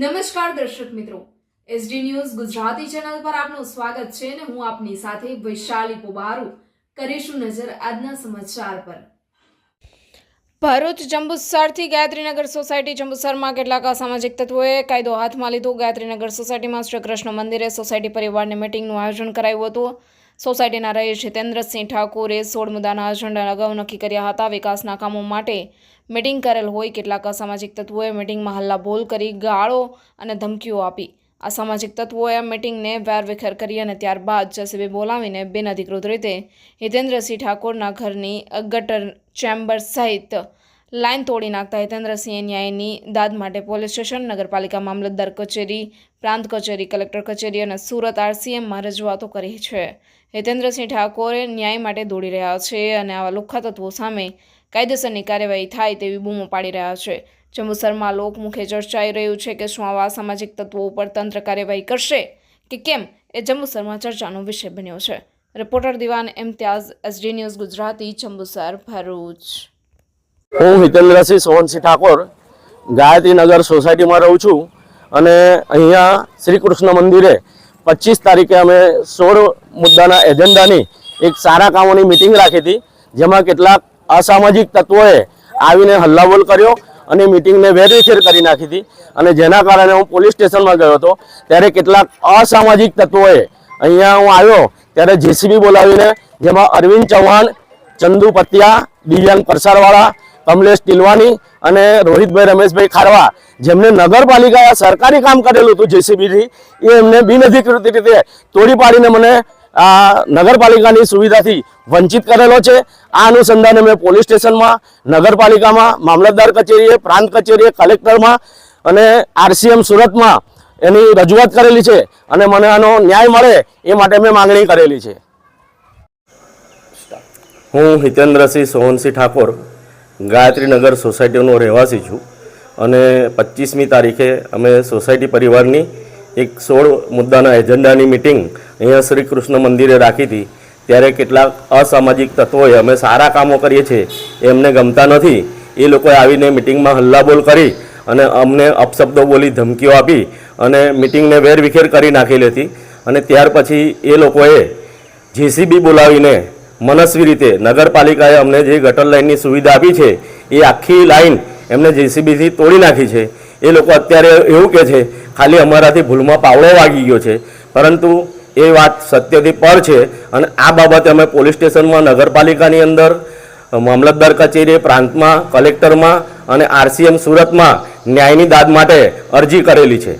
નમસ્કાર દર્શક મિત્રો. એસડી ન્યૂઝ ગુજરાતી ચેનલ પર આપનું સ્વાગત છે અને હું આપની સાથે વૈશાલી પોબારુ કરીશું નજર આજના સમાચાર પર. ભરૂચ જંબુસરથી ગાયત્રીનગર સોસાયટી જંબુસરમાં કેટલાક અસામાજિક તત્વોએ કાયદો હાથમાં લીધો. ગાયત્રીનગર સોસાયટીમાં શ્રી કૃષ્ણ મંદિરે સોસાયટી પરિવારની મિટિંગનું આયોજન કરાયું હતું. સોસાયટીના રહીશ હિતેન્દ્રસિંહ ઠાકોરે સોળ મુદ્દાના એજન્ડા અગાઉ નક્કી કર્યા હતા. વિકાસના કામો માટે મિટિંગ કરેલ હોય કેટલાક અસામાજિક તત્વોએ મિટિંગમાં હલ્લાબોલ કરી ગાળો અને ધમકીઓ આપી. અસામાજિક તત્વોએ મિટિંગને વેરવિખેર કરી અને ત્યારબાદ જેસીબી બોલાવીને બિનઅધિકૃત રીતે હિતેન્દ્રસિંહ ઠાકોરના ઘરની ગટર ચેમ્બર સહિત લાઇન તોડી નાખતા હિતેન્દ્રસિંહે ન્યાયની દાદ માટે પોલીસ સ્ટેશન, નગરપાલિકા મામલતદાર કચેરી, પ્રાંત કચેરી, કલેક્ટર કચેરી અને સુરત આરસીએમમાં રજૂઆતો કરી છે. હિતેન્દ્રસિંહ ઠાકોરે ન્યાય માટે દોડી રહ્યા છે અને આવા લુખ્ખા તત્વો સામે કાયદેસરની કાર્યવાહી થાય તેવી બૂમો પાડી રહ્યા છે. જંબુસરમાં લોકમુખે ચર્ચાઈ રહ્યું છે કે શું આવા સામાજિક તત્વો ઉપર તંત્ર કાર્યવાહી કરશે કે કેમ એ જંબુસરમાં ચર્ચાનો વિષય બન્યો છે. Reporter Diwan Imtiyaz SD news Gujarati Jambusar Bharuch. હું હિતેન્દ્રસિંહ સોહનસિંહ ઠાકોર ગાયત્રીનગર સોસાયટીમાં રહું છું અને અહીંયા શ્રી કૃષ્ણ મંદિરે પચીસ તારીખે અમે સોળ મુદ્દાના એજન્ડાની એક સારા કામોની મિટિંગ રાખી હતી, જેમાં કેટલાક અસામાજિક તત્વોએ આવીને હલ્લાબોલ કર્યો અને મિટિંગને વેરવિખેર કરી નાખી હતી. અને જેના કારણે હું પોલીસ સ્ટેશનમાં ગયો હતો, ત્યારે કેટલાક અસામાજિક તત્વોએ અહીંયા હું આવ્યો, ત્યારે જેસીબી બોલાવીને જેમાં અરવિંદ ચૌહાણ, ચંદુ પતિયા દિવ્યાંગ પરસારવાળા કમલેશ ટીલવાની અને રોહિતભાઈ રમેશભાઈ ખારવા, જેમને નગરપાલિકાએ સરકારી કામ કરેલું હતું જેસીબીથી, એ એમને બિનઅધિકૃત રીતે તોડી પાડીને મને આ નગરપાલિકાની સુવિધાથી વંચિત કરેલો છે. આ અનુસંધાને મેં પોલીસ સ્ટેશનમાં, નગરપાલિકામાં, મામલતદાર કચેરીએ, પ્રાંત કચેરીએ, કલેક્ટરમાં અને આરસીએમ સુરતમાં એની રજૂઆત કરેલી છે અને મને આનો ન્યાય મળે એ માટે મેં માંગણી કરેલી છે. હું હિતેન્દ્રસિંહ સોહનસિંહ ઠાકોર ગાયત્રીનગર સોસાયટીનો રહેવાસી છું અને પચીસમી તારીખે અમે સોસાયટી પરિવારની એક સોળ મુદ્દાના એજન્ડાની મિટિંગ અહીંયા શ્રી કૃષ્ણ મંદિરે રાખી હતી. ત્યારે કેટલાક અસામાજિક તત્વોએ અમે સારા કામો કરીએ છીએ એમને ગમતા નથી. એ લોકોએ આવીને મિટિંગમાં હલ્લાબોલ કરી અને અમને અપશબ્દો બોલી ધમકીઓ આપી અને મિટિંગને વેરવિખેર કરી નાખેલી હતી. અને ત્યાર પછી એ લોકોએ જેસીબી બોલાવીને મનસ્વી રીતે નગરપાલિકાએ અમને જે ગટર લાઇનની સુવિધા આપી છે, એ આખી લાઈન એમને જેસીબીથી તોડી નાખી છે. એ લોકો અત્યારે એવું કહે છે, ખાલી અમારાથી ભૂલમાં પાવડો વાગી ગયો છે. પરંતુ એ વાત સત્યથી પર છે અને આ બાબતે અમે પોલીસ સ્ટેશનમાં, નગરપાલિકાની અંદર, મામલતદાર કચેરીએ, પ્રાંતમાં, કલેક્ટરમાં અને આરસીએમ સુરતમાં ન્યાયની દાદ માટે અરજી કરેલી છે.